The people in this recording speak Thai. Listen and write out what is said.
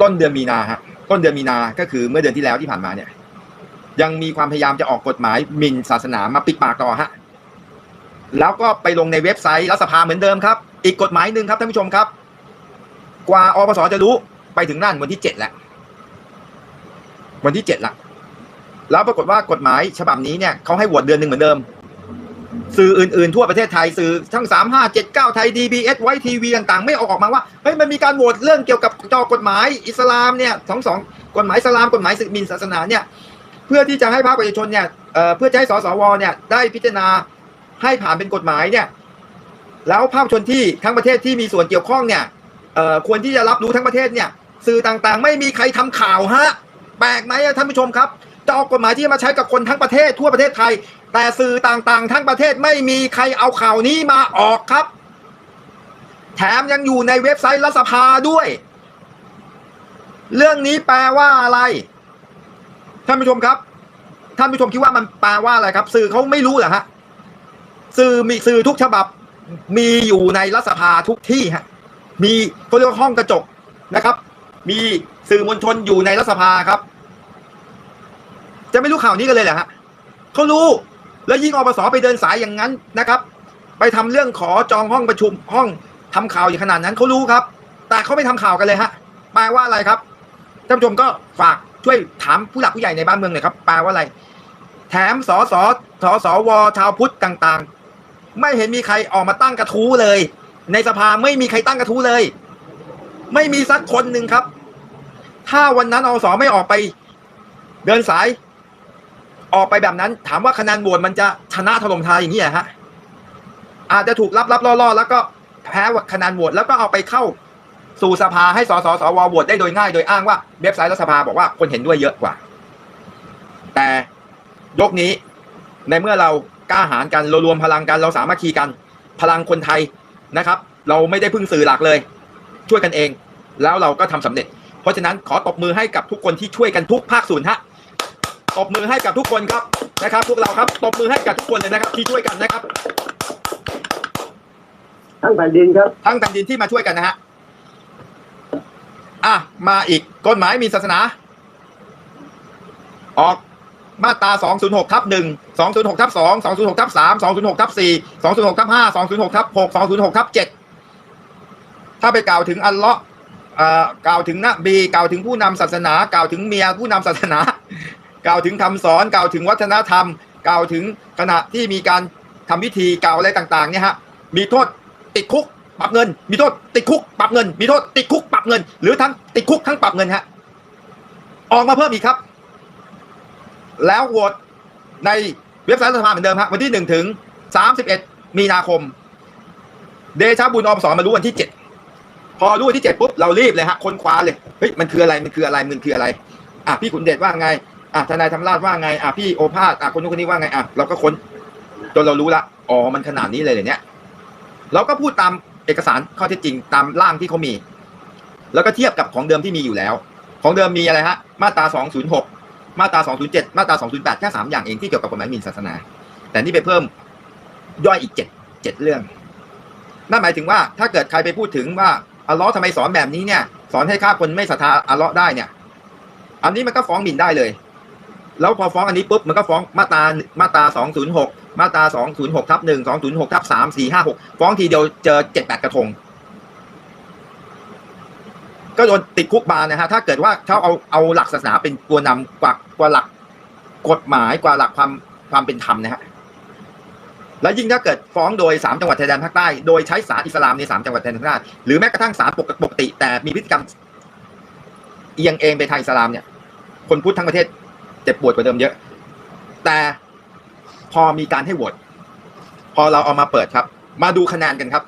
ต้นเดือนมีนาฮะต้นเดือนมีนาก็คือเมื่อเดือนที่แล้วที่ผ่านมาเนี่ย ยังมีความพยายามจะออกกฎหมายหมิ่นศาสนามาปิดปากต่อฮะแล้วก็ไปลงในเว็บไซต์รัฐสภาเหมือนเดิมครับ อีกกฎหมายหนึ่งครับท่านผู้ชมครับ กว่าอปสจะรู้ไปถึงนั่นวันที่เจ็ดแล้ววันที่เจ็ดละแล้วปรากฏว่ากฎหมายฉบับนี้เนี่ยเขาให้โหวตเดือนหนึ่งเหมือนเดิม สื่ออื่นๆ ทั่วประเทศไทยสื่อทั้งสามห้าเจ็ดเก้าไทยดีบีเอสไวทีวีต่างๆ ไม่ออกมาว่าเฮ้ยมันมีการโหวตเรื่องเกี่ยวกับจอกฎหมายอิสลามเนี่ยสองสองกฎหมายอิสลามกฎหมายศึกมินศาสนาเนี่ยเพื่อที่จะให้ภาคประชาชนเนี่ยเอ่อเพื่อจะให้สสวเนี่ยได้พิจารณาให้ผ่านเป็นกฎหมายเนี่ยแล้วภาคชนที่ทั้งประเทศที่มีส่วนเกี่ยวข้องเนี่ยเอ่อควรที่จะรับรู้ทั้งประเทศเนี่ยสื่อต่างๆ ไม่มีใครทำข่าวฮะแปลกไหมอะท่านผู้ชมครับจะออกกฎหมายที่มาใช้กับคนทั้งประเทศทั่วประเทศไทย แต่สื่อต่างๆ ทั้งประเทศไม่มีใครเอาข่าวนี้มาออกครับ แถมยังอยู่ในเว็บไซต์รัฐสภาด้วย เรื่องนี้แปลว่าอะไร ท่านผู้ชมครับ ท่านผู้ชมคิดว่ามันแปลว่าอะไรครับ สื่อเขาไม่รู้เหรอฮะสื่อมีสื่อทุกฉบับมีอยู่ในรัฐสภาทุกที่ฮะมีเขาเรียกว่าห้องกระจกนะครับ มีสื่อมวลชนอยู่ในรัฐสภาครับ จะไม่รู้ข่าวนี้กันเลยเหรอฮะเขารู้ แล้วยิ่งอปสไปเดินสายอย่างนั้นนะครับ ไปทำเรื่องขอจองห้องประชุมห้องทำข่าวอย่างขนาดนั้นเขารู้ครับ แต่เขาไม่ทำข่าวกันเลยฮะแปลว่าอะไรครับท่านผู้ชมก็ฝากช่วยถามผู้หลักผู้ใหญ่ในบ้านเมืองหน่อยครับแปลว่าอะไร แถมสสสสวชาวพุทธต่างๆ ไม่เห็นมีใครออกมาตั้งกระทู้เลย ในสภาไม่มีใครตั้งกระทู้เลย ไม่มีสักคนหนึ่งครับ ถ้าวันนั้นอสไม่ออกไป เดินสาย ออกไปแบบนั้น ถามว่าคะแนนโหวตมันจะชนะถล่มทลายอย่างนี้เหรอฮะอาจจะถูกรับรับล่อๆแล้วก็แพ้คะแนนโหวตแล้วก็เอาไปเข้าสู่สภาให้สสสวโหวตได้โดยง่าย โดยอ้างว่าเว็บไซต์รัฐสภาบอกว่าคนเห็นด้วยเยอะกว่า แต่ยกนี้ในเมื่อเรากล้าหาญกันเรารวมพลังกันเราสามัคคีกัน พลังคนไทยนะครับ เราไม่ได้พึ่งสื่อหลักเลย ช่วยกันเอง แล้วเราก็ทำสำเร็จ เพราะฉะนั้นขอตบมือให้กับทุกคนที่ช่วยกันทุกภาคส่วนฮะ ตบมือให้กับทุกคนครับนะครับ พวกเราครับตบมือให้กับทุกคนเลยนะครับ ที่ช่วยกันนะครับ ทั้งแผ่นดินครับ ทั้งแผ่นดินที่มาช่วยกันนะฮะอะมาอีกกฎหมายหมีศาสนา ออกมาตรา 206ทับ1 206ทับ2 206ทับ3 206ทับ4 206ทับ5 206ทับ6 206ทับ7ถ้าไปกล่าวถึงอัลเลาะห์เอ่อกล่าวถึงนบีกล่าวถึงผู้นำศาสนากล่าวถึงเมียผู้นำศาสนา กล่าวถึงคำสอนกล่าวถึงวัฒนธรรม กล่าวถึงขณะที่มีการทำพิธีกล่าวอะไรต่างๆเนี่ยฮะมีโทษติดคุกปรับเงิน มีโทษติดคุกปรับเงิน มีโทษติดคุกปรับเงิน หรือทั้งติดคุกทั้งปรับเงินฮะออกมาเพิ่มอีกครับ แล้วโหวตในเว็บไซต์รัฐสภาเหมือนเดิมฮะวันที่หนึ่งถึงสามสิบเอ็ดมีนาคม เดชาบุญอมสอนมารู้วันที่เจ็ดพอรู้วันที่เจ็ดปุ๊บเรารีบเลยฮะค้นคว้าเลยเฮ้ยมันคืออะไรมันคืออะไรมันคืออะไร อะพี่ขุนเดชว่าไง อะทนายธรรมราชว่าไงอะพี่โอภาสอะคนนู้นคนนี้ว่าไงอะเราก็ค้นจนเรารู้ละอ๋อมันขนาดนี้เลยเหรอเนี่ยเราก็พูดตามเอกสารข้อเท็จจริงตามร่างที่เขามี แล้วก็เทียบกับของเดิมที่มีอยู่แล้ว ของเดิมมีอะไรฮะ มาตรา 206 มาตรา 207 มาตรา 208 แค่3อย่างเองที่เกี่ยวกับกฎหมายหมิ่นศาสนา แต่นี่ไปเพิ่มย่อยอีก7 7เรื่อง นั่นหมายถึงว่าถ้าเกิดใครไปพูดถึงว่าอัลเลาะห์ทำไมสอนแบบนี้เนี่ย สอนให้ฆ่าคนไม่ศรัทธาอัลเลาะห์ได้เนี่ย อันนี้มันก็ฟ้องหมิ่นได้เลย แล้วพอฟ้องอันนี้ปุ๊บมันก็ฟ้องมาตรามาตรา206มาตรา206ทับ1 206ทับ3 4 5 6ฟ้องทีเดียวเจอ7 8กระทง ก็โดนติดคุกบานนะฮะถ้าเกิดว่าเขาเอาเอาหลักศาสนาเป็นตัวนำกว่ากว่าหลักกฎหมายกว่าหลักความความเป็นธรรมนะฮะแล้วยิ่งถ้าเกิดฟ้องโดยสามจังหวัดชายแดนภาคใต้โดยใช้ศาลอิสลามในสามจังหวัดชายแดนภาคใต้หรือแม้กระทั่งศาลปกปกติ แต่มีพฤติกรรมเอียงเองไปทางอิสลามเนี่ยคนพุทธทั้งประเทศ จ็บปวดกว่าเดิมเยอะ แต่พอมีการให้โหวตพอเราเอามาเปิดครับ มาดูคะแนนกันครับ